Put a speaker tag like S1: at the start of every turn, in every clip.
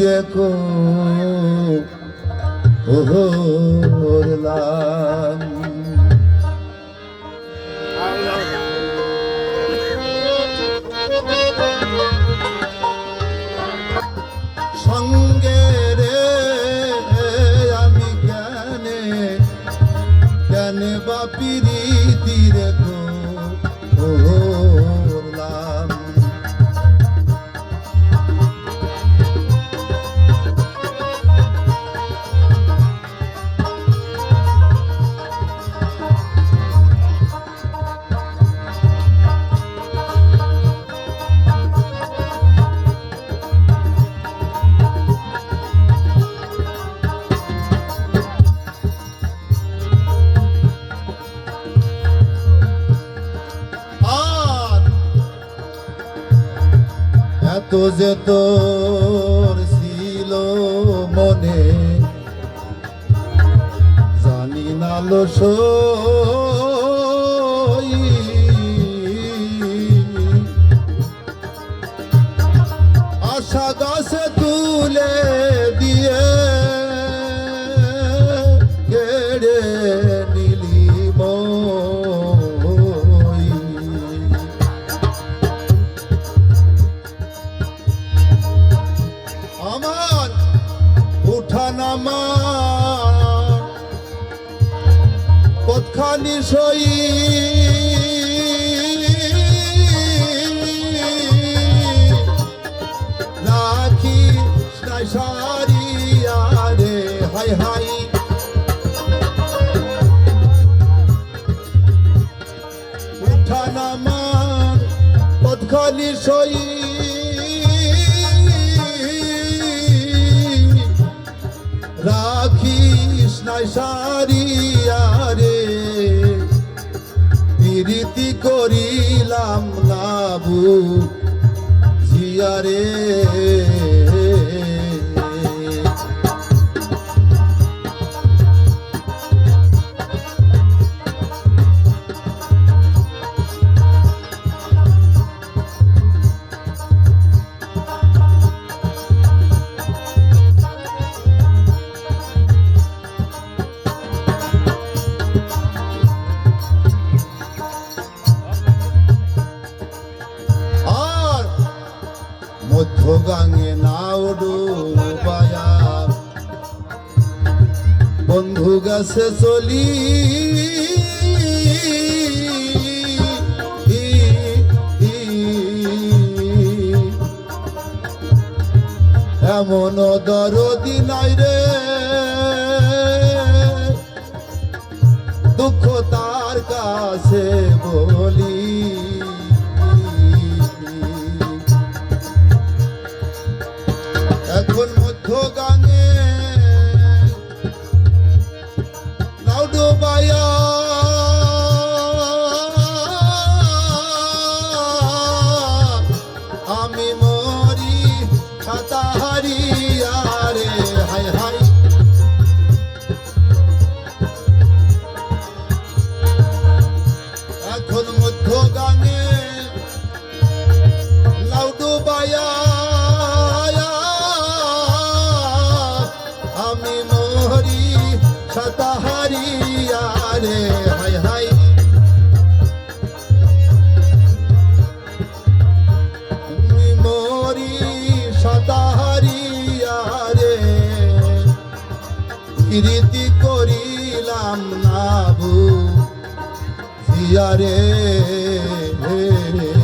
S1: রেখো ওহরলাম সঙ্গে যে তোর ছিল মনে। জানি না লো আশা গাছে সই রাখি সারিয়া রে হাই হাই উঠানামার কতখানি সই নাই সারিয়া প্রীতি করিলাম লাভ জিয়ারে গেছে চলি। এমন দরদি নাই রে। দুঃখ তার কাছে বলি। এখন মধ্য গানে mi প্রীতি না ভু জিয়ারে তাহারিয়া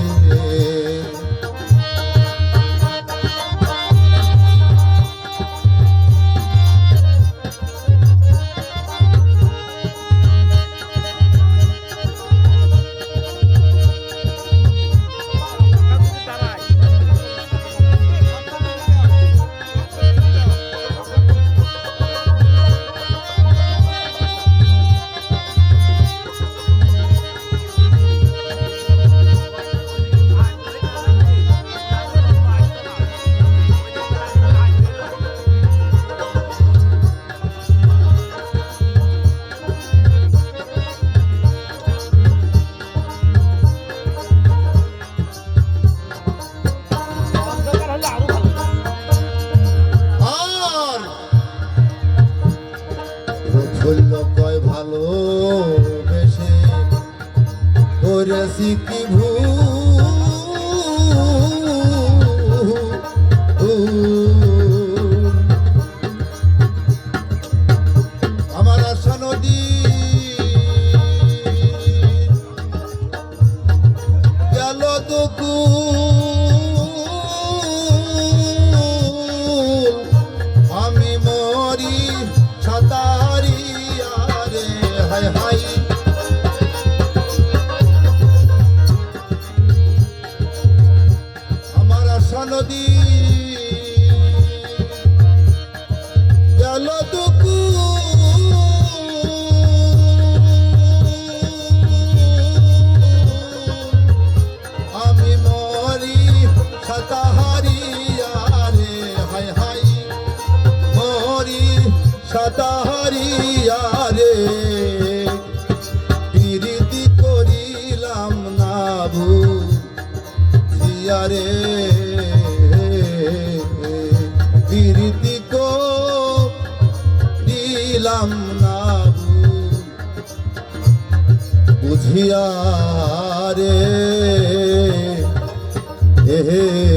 S1: You. সনদী করিলাম না বুঝিয়া রে হে